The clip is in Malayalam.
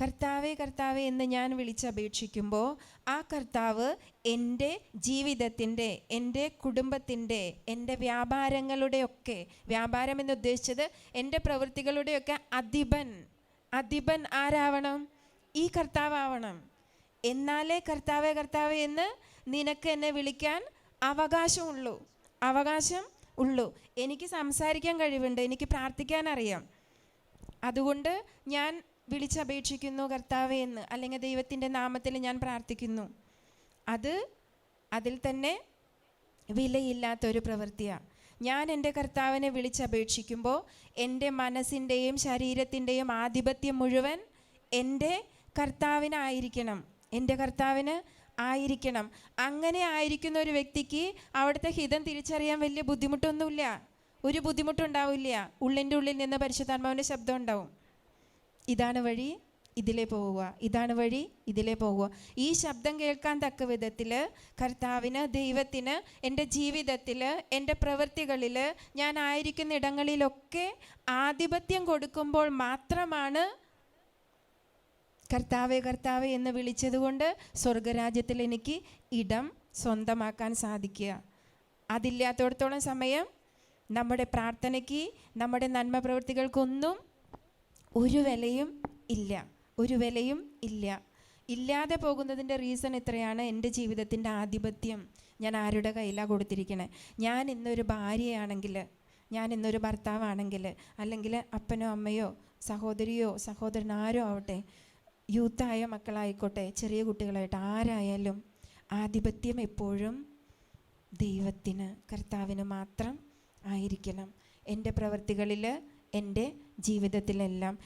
കർത്താവെ കർത്താവേ എന്ന് ഞാൻ വിളിച്ചപേക്ഷിക്കുമ്പോൾ ആ കർത്താവ് എന്റെ ജീവിതത്തിന്റെ എന്റെ കുടുംബത്തിന്റെ എന്റെ വ്യാപാരങ്ങളുടെയൊക്കെ വ്യാപാരം എന്ന് ഉദ്ദേശിച്ചത് എന്റെ പ്രവൃത്തികളുടെയൊക്കെ അധിപൻ അധിപൻ ആരാവണം? ഈ കർത്താവണം എന്നാലേ കർത്താവേ കർത്താവേ എന്ന് നിനക്ക് എന്നെ വിളിക്കാൻ അവകാശമുള്ളൂ. അവകാശം ഉള്ളൂ. എനിക്ക് സംസാരിക്കാൻ കഴിവുണ്ട്. എനിക്ക് പ്രാർത്ഥിക്കാൻ അറിയാം. അതുകൊണ്ട് ഞാൻ വിളിച്ചപേക്ഷിക്കുന്നു കർത്താവെ എന്ന് അല്ലെങ്കിൽ ദൈവത്തിന്റെ നാമത്തിൽ ഞാൻ പ്രാർത്ഥിക്കുന്നു. അത് അതിൽ തന്നെ വിലയില്ലാത്തൊരു പ്രവൃത്തിയാണ് ഞാൻ എന്റെ കർത്താവിനെ വിളിച്ചപേക്ഷിക്കുമ്പോൾ എന്റെ മനസ്സിന്റെയും ശരീരത്തിന്റെയും ആധിപത്യം മുഴുവൻ എന്റെ കർത്താവിനായിരിക്കണം. എന്റെ കർത്താവിന് ആയിരിക്കണം. അങ്ങനെ ആയിരിക്കുന്ന ഒരു വ്യക്തിക്ക് അവിടുത്തെ ഹിതം തിരിച്ചറിയാൻ വലിയ ബുദ്ധിമുട്ടൊന്നുമില്ല. ഒരു ബുദ്ധിമുട്ടുണ്ടാവില്ല. ഉള്ളിന്റെ ഉള്ളിൽ നിന്ന് പരിശുദ്ധാത്മാവിന്റെ ശബ്ദം ഉണ്ടാവും. ഇതാണ് വഴി ഇതിലെ പോവുക ഇതാണ് വഴി ഇതിലെ പോവുക ഈ ശബ്ദം കേൾക്കാൻ തക്ക വിധത്തിൽ കർത്താവിന് ദൈവത്തിന് എന്റെ ജീവിതത്തിൽ എന്റെ പ്രവൃത്തികളിൽ ഞാൻ ആയിരിക്കുന്ന ഇടങ്ങളിലൊക്കെ ആധിപത്യം കൊടുക്കുമ്പോൾ മാത്രമാണ് കർത്താവെ കർത്താവെ എന്ന് വിളിച്ചതുകൊണ്ട് സ്വർഗരാജ്യത്തിൽ എനിക്ക് ഇടം സ്വന്തമാക്കാൻ സാധിക്കുക. അതില്ലാത്തടത്തോളം സമയം നമ്മുടെ പ്രാർത്ഥനയ്ക്ക് നമ്മുടെ നന്മ പ്രവൃത്തികൾക്കൊന്നും ഒരു വിലയും ഇല്ല. ഒരു വിലയും ഇല്ല. ഇല്ലാതെ പോകുന്നതിന്റെ റീസൺ ഇത്രയാണ് എന്റെ ജീവിതത്തിന്റെ ആധിപത്യം. ഞാൻ ആരുടെ കയ്യിലാണ് കൊടുത്തിരിക്കണേ? ഞാൻ ഇന്നൊരു ഭാര്യയാണെങ്കിൽ ഞാൻ ഇന്നൊരു ഭർത്താവാണെങ്കിൽ അല്ലെങ്കിൽ അപ്പനോ അമ്മയോ സഹോദരിയോ സഹോദരൻ ആരോ ആവട്ടെ യൂത്തായ മക്കളായിക്കോട്ടെ ചെറിയ കുട്ടികളായിട്ട് ആരായാലും ആധിപത്യം എപ്പോഴും ദൈവത്തിന് കർത്താവിന് മാത്രം ആയിരിക്കണം. എന്റെ പ്രവൃത്തികളിൽ എന്റെ ജീവിതത്തിലെല്ലാം